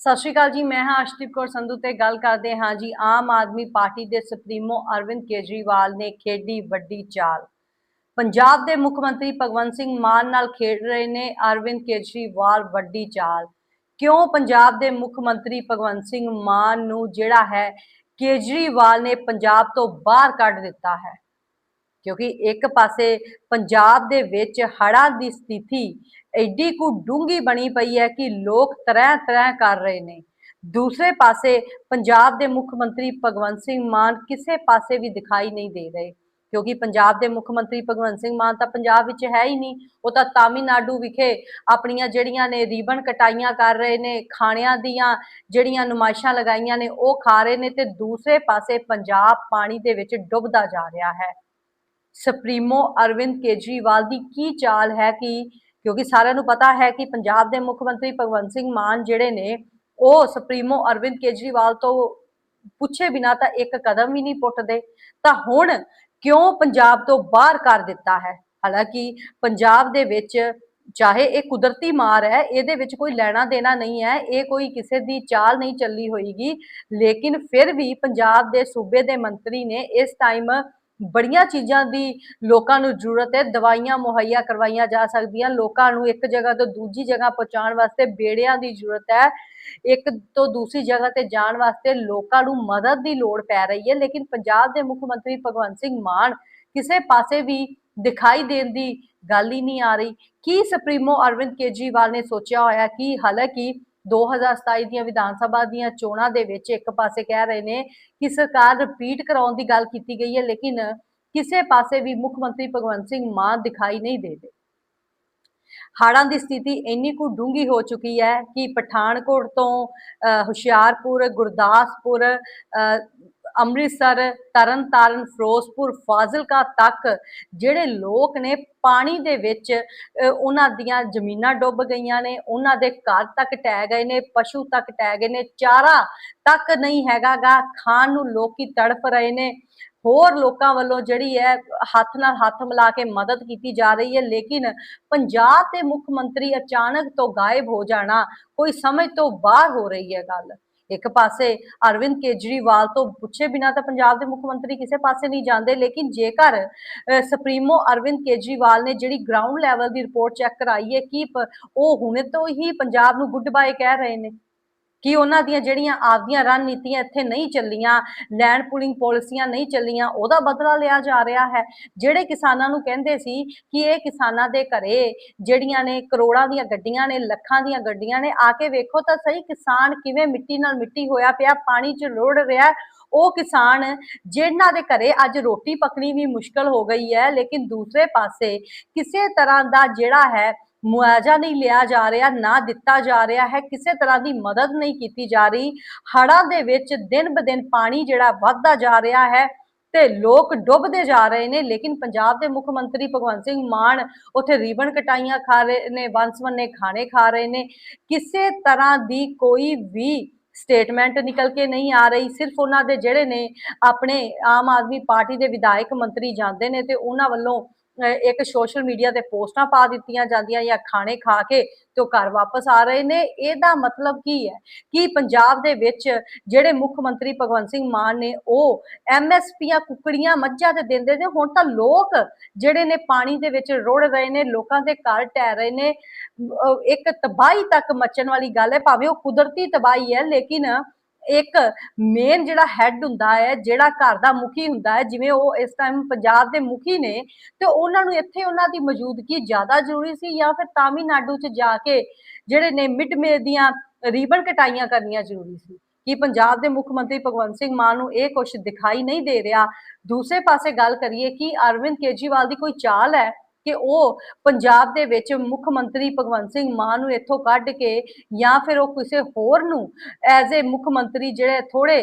ਸਤਿ ਸ਼੍ਰੀ ਅਕਾਲ ਜੀ, ਮੈਂ ਹਾਂ ਅਸ਼ਦੀਪ ਕੌਰ ਸੰਧੂ ਤੇ ਗੱਲ ਕਰਦੇ ਹਾਂ ਜੀ ਆਮ ਆਦਮੀ ਪਾਰਟੀ ਦੇ ਸੁਪਰੀਮੋ ਅਰਵਿੰਦ ਕੇਜਰੀਵਾਲ ਨੇ ਖੇਡੀ ਵੱਡੀ ਚਾਲ। ਪੰਜਾਬ ਦੇ ਮੁੱਖ ਮੰਤਰੀ ਭਗਵੰਤ ਸਿੰਘ ਮਾਨ ਨਾਲ ਖੇਡ ਰਹੇ ਨੇ ਅਰਵਿੰਦ ਕੇਜਰੀਵਾਲ ਵੱਡੀ ਚਾਲ। ਕਿਉਂ ਪੰਜਾਬ ਦੇ ਮੁੱਖ ਮੰਤਰੀ ਭਗਵੰਤ ਸਿੰਘ ਮਾਨ ਨੂੰ ਜਿਹੜਾ ਹੈ ਕੇਜਰੀਵਾਲ ਨੇ ਪੰਜਾਬ ਤੋਂ ਬਾਹਰ ਕੱਢ ਦਿੱਤਾ ਹੈ? ਕਿਉਂਕਿ ਇੱਕ ਪਾਸੇ ਪੰਜਾਬ ਦੇ ਵਿੱਚ ਹੜ੍ਹਾਂ ਦੀ ਸਥਿਤੀ ਐਡੀ ਕੁ ਡੂੰਗੀ ਬਣੀ ਪਈ ਹੈ ਕਿ ਲੋਕ ਤਰ੍ਹਾਂ ਤਰ੍ਹਾਂ ਕਰ ਰਹੇ ਨੇ। ਦੂਸਰੇ ਪਾਸੇ ਪੰਜਾਬ ਦੇ ਮੁੱਖ ਮੰਤਰੀ ਭਗਵੰਤ ਸਿੰਘ ਮਾਨ ਕਿਸੇ ਪਾਸੇ ਵੀ ਦਿਖਾਈ ਨਹੀਂ ਦੇ ਰਹੇ। ਕਿਉਂਕਿ ਪੰਜਾਬ ਦੇ ਮੁੱਖ ਮੰਤਰੀ ਭਗਵੰਤ ਸਿੰਘ ਮਾਨ ਤਾਂ ਪੰਜਾਬ ਵਿੱਚ ਹੈ ਹੀ ਨਹੀਂ। ਉਹ ਤਾਂ ਤਾਮਿਲਨਾਡੂ ਵਿਖੇ ਆਪਣੀਆਂ ਜਿਹੜੀਆਂ ਨੇ ਰੀਬਨ ਕਟਾਈਆਂ ਕਰ ਰਹੇ ਨੇ, ਖਾਣਿਆਂ ਦੀਆਂ ਜਿਹੜੀਆਂ ਨੁਮਾਇਸ਼ਾਂ ਲਗਾਈਆਂ ਨੇ, ਉਹ ਖਾ ਰਹੇ ਨੇ ਤੇ ਦੂਸਰੇ ਪਾਸੇ ਪੰਜਾਬ ਪਾਣੀ ਦੇ ਵਿੱਚ ਡੁੱਬਦਾ ਜਾ ਰਿਹਾ ਹੈ। ਸੁਪਰੀਮੋ ਅਰਵਿੰਦ ਕੇਜਰੀਵਾਲ ਦੀ ਕੀ ਚਾਲ ਹੈ ਕਿ, ਕਿਉਂਕਿ ਸਾਰਿਆਂ ਨੂੰ ਪਤਾ ਹੈ ਕਿ ਪੰਜਾਬ ਦੇ ਮੁੱਖ ਮੰਤਰੀ ਭਗਵੰਤ ਸਿੰਘ ਮਾਨ ਜਿਹੜੇ ਨੇ, ਉਹ ਸੁਪਰੀਮੋ ਅਰਵਿੰਦ ਕੇਜਰੀਵਾਲ ਤੋਂ ਪੁੱਛੇ ਬਿਨਾ ਤਾਂ ਇੱਕ ਕਦਮ ਵੀ ਨਹੀਂ ਪੁੱਟਦੇ। ਤਾਂ ਹੁਣ ਕਿਉਂ ਪੰਜਾਬ ਤੋਂ ਬਾਹਰ ਕਰ ਦਿੱਤਾ ਹੈ? ਹਾਲਾਂਕਿ ਪੰਜਾਬ ਦੇ ਵਿੱਚ ਚਾਹੇ ਇਹ ਕੁਦਰਤੀ ਮਾਰ ਹੈ, ਇਹਦੇ ਵਿੱਚ ਕੋਈ ਲੈਣਾ ਦੇਣਾ ਨਹੀਂ ਹੈ, ਇਹ ਕੋਈ ਕਿਸੇ ਦੀ ਚਾਲ ਨਹੀਂ ਚੱਲੀ ਹੋਏਗੀ ਲੇਕਿਨ ਫਿਰ ਵੀ ਪੰਜਾਬ ਦੇ ਸੂਬੇ ਦੇ ਮੰਤਰੀ ਨੇ ਇਸ ਟਾਈਮ ਬੜੀਆਂ ਚੀਜ਼ਾਂ ਦੀ ਲੋਕਾਂ ਨੂੰ ਜ਼ਰੂਰਤ ਹੈ। ਦਵਾਈਆਂ ਮੁਹੱਈਆ ਕਰਵਾਈਆਂ ਜਾ ਸਕਦੀਆਂ। ਲੋਕਾਂ ਨੂੰ ਇੱਕ ਜਗ੍ਹਾ ਤੋਂ ਦੂਜੀ ਜਗ੍ਹਾ ਪਹੁੰਚਾਉਣ ਵਾਸਤੇ ਬੇੜਿਆਂ ਦੀ ਜ਼ਰੂਰਤ ਹੈ। ਇੱਕ ਤੋਂ ਦੂਸਰੀ ਜਗ੍ਹਾ ਤੇ ਜਾਣ ਵਾਸਤੇ ਲੋਕਾਂ ਨੂੰ ਮਦਦ ਦੀ ਲੋੜ ਪੈ ਰਹੀ ਹੈ। ਲੇਕਿਨ ਪੰਜਾਬ ਦੇ ਮੁੱਖ ਮੰਤਰੀ ਭਗਵੰਤ ਸਿੰਘ ਮਾਨ ਕਿਸੇ ਪਾਸੇ ਵੀ ਦਿਖਾਈ ਦੇਣ ਦੀ ਗੱਲ ਹੀ ਨਹੀਂ ਆ ਰਹੀ। ਕੀ ਸੁਪਰੀਮੋ ਅਰਵਿੰਦ ਕੇਜਰੀਵਾਲ ਨੇ ਸੋਚਿਆ ਹੋਇਆ ਕਿ ਹਾਲਾਂਕਿ 2027 ਦੀਆਂ ਵਿਧਾਨ ਸਭਾ ਦੀਆਂ ਚੋਣਾਂ ਦੇ ਵਿੱਚ ਇੱਕ ਪਾਸੇ ਕਹਿ ਰਹੇ ਨੇ ਕਿ ਸਰਕਾਰ ਰਿਪੀਟ ਕਰਾਉਣ ਦੀ ਗੱਲ ਕੀਤੀ ਗਈ ਹੈ ਲੇਕਿਨ ਕਿਸੇ ਪਾਸੇ ਵੀ ਮੁੱਖ ਮੰਤਰੀ ਭਗਵੰਤ ਸਿੰਘ ਮਾਨ ਦਿਖਾਈ ਨਹੀਂ ਦੇ ਰਹੇ। ਹੜ੍ਹਾਂ ਦੀ ਸਥਿਤੀ ਇੰਨੀ ਕੁ ਡੂੰਗੀ ਹੋ ਚੁੱਕੀ ਹੈ ਕਿ ਪਠਾਨਕੋਟ ਤੋਂ ਅ, ਹੁਸ਼ਿਆਰਪੁਰ ਗੁਰਦਾਸਪੁਰ ਅ, ਅੰਮ੍ਰਿਤਸਰ, ਤਰਨਤਾਰਨ, ਫਿਰੋਜ਼ਪੁਰ, ਫਾਜ਼ਿਲਕਾ ਤੱਕ ਜਿਹੜੇ ਲੋਕ ਨੇ ਪਾਣੀ ਦੇ ਵਿੱਚ ਉਹਨਾਂ ਦੀਆਂ ਜ਼ਮੀਨਾਂ ਡੁੱਬ ਗਈਆਂ ਨੇ, ਉਹਨਾਂ ਦੇ ਘਰ ਤੱਕ ਟਹਿ ਗਏ ਨੇ, ਪਸ਼ੂ ਤੱਕ ਟਹਿ ਗਏ ਨੇ, ਚਾਰਾ ਤੱਕ ਨਹੀਂ ਹੈਗਾਗਾ, ਖਾਣ ਨੂੰ ਲੋਕੀ ਤੜਫ ਰਹੇ ਨੇ। ਹੋਰ ਲੋਕਾਂ ਵੱਲੋਂ ਜਿਹੜੀ ਹੈ, ਹੱਥ ਨਾਲ ਹੱਥ ਮਿਲਾ ਕੇ ਮਦਦ ਕੀਤੀ ਜਾ ਰਹੀ ਹੈ, ਲੇਕਿਨ ਪੰਜਾਬ ਦੇ ਮੁੱਖ ਮੰਤਰੀ ਅਚਾਨਕ ਤੋਂ ਗਾਇਬ ਹੋ ਜਾਣਾ, ਕੋਈ ਸਮਝ ਤੋਂ ਬਾਹਰ ਹੋ ਰਹੀ ਹੈ ਗੱਲ। ਇੱਕ ਪਾਸੇ ਅਰਵਿੰਦ ਕੇਜਰੀਵਾਲ ਤੋਂ ਪੁੱਛੇ ਬਿਨਾ ਤਾਂ ਪੰਜਾਬ ਦੇ ਮੁੱਖ ਮੰਤਰੀ ਕਿਸੇ ਪਾਸੇ ਨਹੀਂ ਜਾਂਦੇ, ਲੇਕਿਨ ਜੇਕਰ ਸੁਪਰੀਮੋ ਅਰਵਿੰਦ ਕੇਜਰੀਵਾਲ ਨੇ ਜਿਹੜੀ ਗਰਾਊਂਡ ਲੈਵਲ ਦੀ ਰਿਪੋਰਟ ਚੈੱਕ ਕਰਾਈ ਹੈ, ਕਿ ਉਹ ਹੁਣੇ ਤੋਂ ਹੀ ਪੰਜਾਬ ਨੂੰ ਗੁੱਡ ਬਾਏ ਕਹਿ ਰਹੇ ਨੇ। ਕਿ ਉਹਨਾਂ ਦੀਆਂ ਜਿਹੜੀਆਂ ਆਪਦੀਆਂ ਰਣਨੀਤੀਆਂ ਇੱਥੇ ਨਹੀਂ ਚੱਲੀਆਂ ਲੈਂਡ ਪੂਲਿੰਗ ਪਾਲਿਸੀਆਂ ਨਹੀਂ ਚੱਲੀਆਂ, ਉਹਦਾ ਬਦਲਾ ਲਿਆ ਜਾ ਰਿਹਾ ਹੈ। ਜਿਹੜੇ ਕਿਸਾਨਾਂ ਨੂੰ ਕਹਿੰਦੇ ਸੀ ਕਿ ਇਹ ਕਿਸਾਨਾਂ ਦੇ ਘਰੇ ਜਿਹੜੀਆਂ ਨੇ ਕਰੋੜਾਂ ਦੀਆਂ ਗੱਡੀਆਂ ਨੇ, ਲੱਖਾਂ ਦੀਆਂ ਗੱਡੀਆਂ ਨੇ, ਆ ਕੇ ਵੇਖੋ ਤਾਂ ਸਹੀ ਕਿਸਾਨ ਕਿਵੇਂ ਮਿੱਟੀ ਨਾਲ ਮਿੱਟੀ ਹੋਇਆ ਪਿਆ, ਪਾਣੀ 'ਚ ਰੁੜ ਰਿਹਾ ਉਹ ਕਿਸਾਨ ਜਿਹਨਾਂ ਦੇ ਘਰੇ ਅੱਜ ਰੋਟੀ ਪਕਣੀ ਵੀ ਮੁਸ਼ਕਲ ਹੋ ਗਈ ਹੈ, ਲੇਕਿਨ ਦੂਸਰੇ ਪਾਸੇ ਕਿਸੇ ਤਰ੍ਹਾਂ ਦਾ ਜਿਹੜਾ ਹੈ ਮੁਆਵਜ਼ਾ ਨਹੀਂ ਲਿਆ ਜਾ ਰਿਹਾ, ਨਾ ਦਿੱਤਾ ਜਾ ਰਿਹਾ ਹੈ, ਕਿਸੇ ਤਰ੍ਹਾਂ ਦੀ ਮਦਦ ਨਹੀਂ ਕੀਤੀ ਜਾ ਰਹੀ। ਹੜ੍ਹਾਂ ਦੇ ਵਿੱਚ ਦਿਨ ਬ ਪਾਣੀ ਜਿਹੜਾ ਵੱਧਦਾ ਜਾ ਰਿਹਾ ਹੈ ਤੇ ਲੋਕ ਡੁੱਬਦੇ ਜਾ ਰਹੇ ਨੇ, ਲੇਕਿਨ ਪੰਜਾਬ ਦੇ ਮੁੱਖ ਮੰਤਰੀ ਭਗਵੰਤ ਸਿੰਘ ਮਾਨ ਉੱਥੇ ਰੀਬਨ ਕਟਾਈਆਂ ਖਾ ਰਹੇ ਨੇ ਵੰਸਵੰਨੇ ਖਾਣੇ ਖਾ ਰਹੇ ਨੇ। ਕਿਸੇ ਤਰ੍ਹਾਂ ਦੀ ਕੋਈ ਵੀ ਸਟੇਟਮੈਂਟ ਨਿਕਲ ਕੇ ਨਹੀਂ ਆ ਰਹੀ, ਸਿਰਫ ਉਹਨਾਂ ਦੇ ਜਿਹੜੇ ਨੇ ਆਪਣੇ ਆਮ ਆਦਮੀ ਪਾਰਟੀ ਦੇ ਵਿਧਾਇਕ ਮੰਤਰੀ ਜਾਂਦੇ ਨੇ ਤੇ ਉਹਨਾਂ ਵੱਲੋਂ ਇੱਕ ਸੋਸ਼ਲ ਮੀਡੀਆ ਤੇ ਪੋਸਟਾਂ ਪਾ ਦਿੱਤੀਆਂ ਜਾਂਦੀਆਂ ਜਾਂ ਖਾਣੇ ਖਾ ਕੇ ਤੇ ਉਹ ਘਰ ਵਾਪਸ ਆ ਰਹੇ ਨੇ। ਇਹਦਾ ਮਤਲਬ ਕੀ ਹੈ ਕਿ ਪੰਜਾਬ ਦੇ ਵਿੱਚ ਜਿਹੜੇ ਮੁੱਖ ਮੰਤਰੀ ਭਗਵੰਤ ਸਿੰਘ ਮਾਨ ਨੇ, ਉਹ ਐਮਐਸਪੀਆਂ ਕੁਕੜੀਆਂ ਮੱਝਾਂ ਤੇ ਦਿੰਦੇ ਨੇ। ਹੁਣ ਤਾਂ ਲੋਕ ਜਿਹੜੇ ਨੇ ਪਾਣੀ ਦੇ ਵਿੱਚ ਰੁੜ ਰਹੇ ਨੇ, ਲੋਕਾਂ ਦੇ ਘਰ ਟਹਿ ਰਹੇ ਨੇ। ਇੱਕ ਤਬਾਹੀ ਤੱਕ ਮਚਣ ਵਾਲੀ ਗੱਲ ਹੈ। ਭਾਵੇਂ ਉਹ ਕੁਦਰਤੀ ਤਬਾਹੀ ਹੈ, ਲੇਕਿਨ ਇੱਕ ਮੇਨ ਜਿਹੜਾ ਹੈੱਡ ਹੁੰਦਾ ਹੈ, ਜਿਹੜਾ ਘਰ ਦਾ ਮੁਖੀ ਹੁੰਦਾ ਹੈ, ਜਿਵੇਂ ਉਹ ਇਸ ਟਾਈਮ ਪੰਜਾਬ ਦੇ ਮੁਖੀ ਨੇ, ਤੇ ਉਹਨਾਂ ਨੂੰ ਇੱਥੇ ਉਹਨਾਂ ਦੀ ਮੌਜੂਦਗੀ ਜ਼ਿਆਦਾ ਜ਼ਰੂਰੀ ਸੀ ਜਾਂ ਫਿਰ ਤਾਮਿਲਨਾਡੂ 'ਚ ਜਾ ਕੇ ਜਿਹੜੇ ਨੇ ਮਿਡ ਮੇ ਦੀਆਂ ਰੀਬਨ ਕਟਾਈਆਂ ਕਰਨੀਆਂ ਜ਼ਰੂਰੀ ਸੀ। ਕਿ ਪੰਜਾਬ ਦੇ ਮੁੱਖ ਮੰਤਰੀ ਭਗਵੰਤ ਸਿੰਘ ਮਾਨ ਨੂੰ ਇਹ ਕੁਝ ਦਿਖਾਈ ਨਹੀਂ ਦੇ ਰਿਹਾ? ਦੂਸਰੇ ਪਾਸੇ ਗੱਲ ਕਰੀਏ ਕਿ ਅਰਵਿੰਦ ਕੇਜਰੀਵਾਲ ਦੀ ਕੋਈ ਚਾਲ ਹੈ? ਕਿ ਉਹ ਪੰਜਾਬ ਦੇ ਵਿੱਚ ਮੁੱਖ ਮੰਤਰੀ ਭਗਵੰਤ ਸਿੰਘ ਮਾਨ ਨੂੰ ਇੱਥੋਂ ਕੱਢ ਕੇ ਜਾਂ ਫਿਰ ਉਹ ਕਿਸੇ ਹੋਰ ਨੂੰ ਐਜ਼ ਏ ਮੁੱਖ ਮੰਤਰੀ ਜਿਹੜੇ ਥੋੜੇ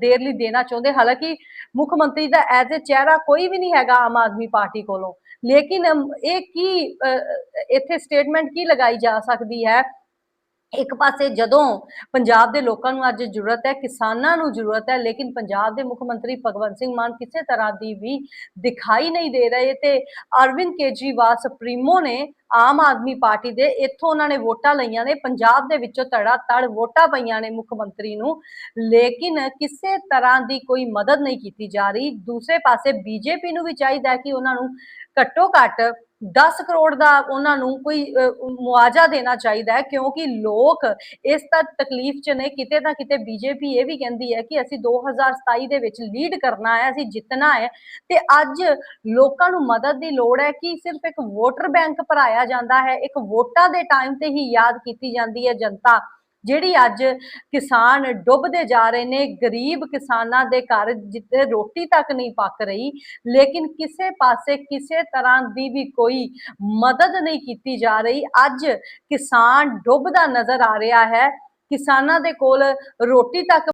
ਦੇਰ ਲਈ ਦੇਣਾ ਚਾਹੁੰਦੇ, ਹਾਲਾਂਕਿ ਮੁੱਖ ਮੰਤਰੀ ਦਾ ਐਜ਼ ਏ ਚਿਹਰਾ ਕੋਈ ਵੀ ਨਹੀਂ ਹੈਗਾ ਆਮ ਆਦਮੀ ਪਾਰਟੀ ਕੋਲੋਂ। ਲੇਕਿਨ ਇਹ ਕੀ ਇੱਥੇ ਸਟੇਟਮੈਂਟ ਕੀ ਲਗਾਈ ਜਾ ਸਕਦੀ ਹੈ? ਇੱਕ ਪਾਸੇ ਜਦੋਂ ਪੰਜਾਬ ਦੇ ਲੋਕਾਂ ਨੂੰ ਅੱਜ ਜ਼ਰੂਰਤ ਹੈ, ਕਿਸਾਨਾਂ ਨੂੰ ਜ਼ਰੂਰਤ ਹੈ, ਲੇਕਿਨ ਪੰਜਾਬ ਦੇ ਮੁੱਖ ਮੰਤਰੀ ਭਗਵੰਤ ਸਿੰਘ ਮਾਨ ਕਿਸੇ ਤਰ੍ਹਾਂ ਦੀ ਵੀ ਦਿਖਾਈ ਨਹੀਂ ਦੇ ਰਹੇ ਤੇ ਅਰਵਿੰਦ ਕੇਜਰੀਵਾਲ ਸੁਪਰੀਮੋ ਨੇ ਆਮ ਆਦਮੀ ਪਾਰਟੀ ਦੇ ਇੱਥੋਂ ਉਹਨਾਂ ਨੇ ਵੋਟਾਂ ਲਈਆਂ ਨੇ, ਪੰਜਾਬ ਦੇ ਵਿੱਚੋਂ ਧੜਾ ਧੜ ਵੋਟਾਂ ਪਈਆਂ ਨੇ ਮੁੱਖ ਮੰਤਰੀ ਨੂੰ, ਲੇਕਿਨ ਕਿਸੇ ਤਰ੍ਹਾਂ ਦੀ ਕੋਈ ਮਦਦ ਨਹੀਂ ਕੀਤੀ ਜਾ ਰਹੀ। ਦੂਸਰੇ ਪਾਸੇ ਬੀਜੇਪੀ ਨੂੰ ਵੀ ਚਾਹੀਦਾ ਕਿ ਉਹਨਾਂ ਨੂੰ ਘੱਟੋ ਘੱਟ 10 ਕਰੋੜ ਦਾ ਉਹਨਾਂ ਨੂੰ ਕੋਈ ਮੁਆਵਜ਼ਾ ਦੇਣਾ ਚਾਹੀਦਾ ਹੈ, ਕਿਉਂਕਿ ਲੋਕ ਇਸ ਤੱਕ ਤਕਲੀਫ 'ਚ ਨੇ, ਕਿਤੇ ਨਾ ਕਿਤੇ ਬੀਜੇਪੀ ਇਹ ਵੀ ਕਹਿੰਦੀ ਹੈ ਕਿ ਅਸੀਂ 2027 ਦੇ ਵਿੱਚ ਲੀਡ ਕਰਨਾ ਹੈ, ਅਸੀਂ ਜਿੱਤਣਾ ਹੈ। ਤੇ ਅੱਜ ਲੋਕਾਂ ਨੂੰ ਮਦਦ ਦੀ ਲੋੜ ਹੈ ਕਿ ਸਿਰਫ ਇੱਕ ਵੋਟਰ ਬੈਂਕ ਭਰਾਇਆ ਜਾਂਦਾ ਹੈ, ਇੱਕ ਵੋਟਾਂ ਦੇ ਟਾਈਮ ਤੇ ਹੀ ਯਾਦ ਕੀਤੀ ਜਾਂਦੀ ਹੈ ਜਨਤਾ। ਜਿਹੜੀ ਅੱਜ ਕਿਸਾਨ ਡੁੱਬਦੇ ਜਾ ਰਹੇ ਨੇ, ਗਰੀਬ ਕਿਸਾਨਾਂ ਦੇ ਘਰ ਜਿੱਥੇ ਰੋਟੀ ਤੱਕ ਨਹੀਂ ਪੱਕ ਰਹੀ, ਲੇਕਿਨ ਕਿਸੇ ਪਾਸੇ ਕਿਸੇ ਤਰ੍ਹਾਂ ਦੀ ਵੀ ਕੋਈ ਮਦਦ ਨਹੀਂ ਕੀਤੀ ਜਾ ਰਹੀ, ਅੱਜ ਕਿਸਾਨ ਡੁੱਬਦਾ ਨਜ਼ਰ ਆ ਰਿਹਾ ਹੈ। ਕਿਸਾਨਾਂ ਦੇ ਕੋਲ ਰੋਟੀ ਤੱਕ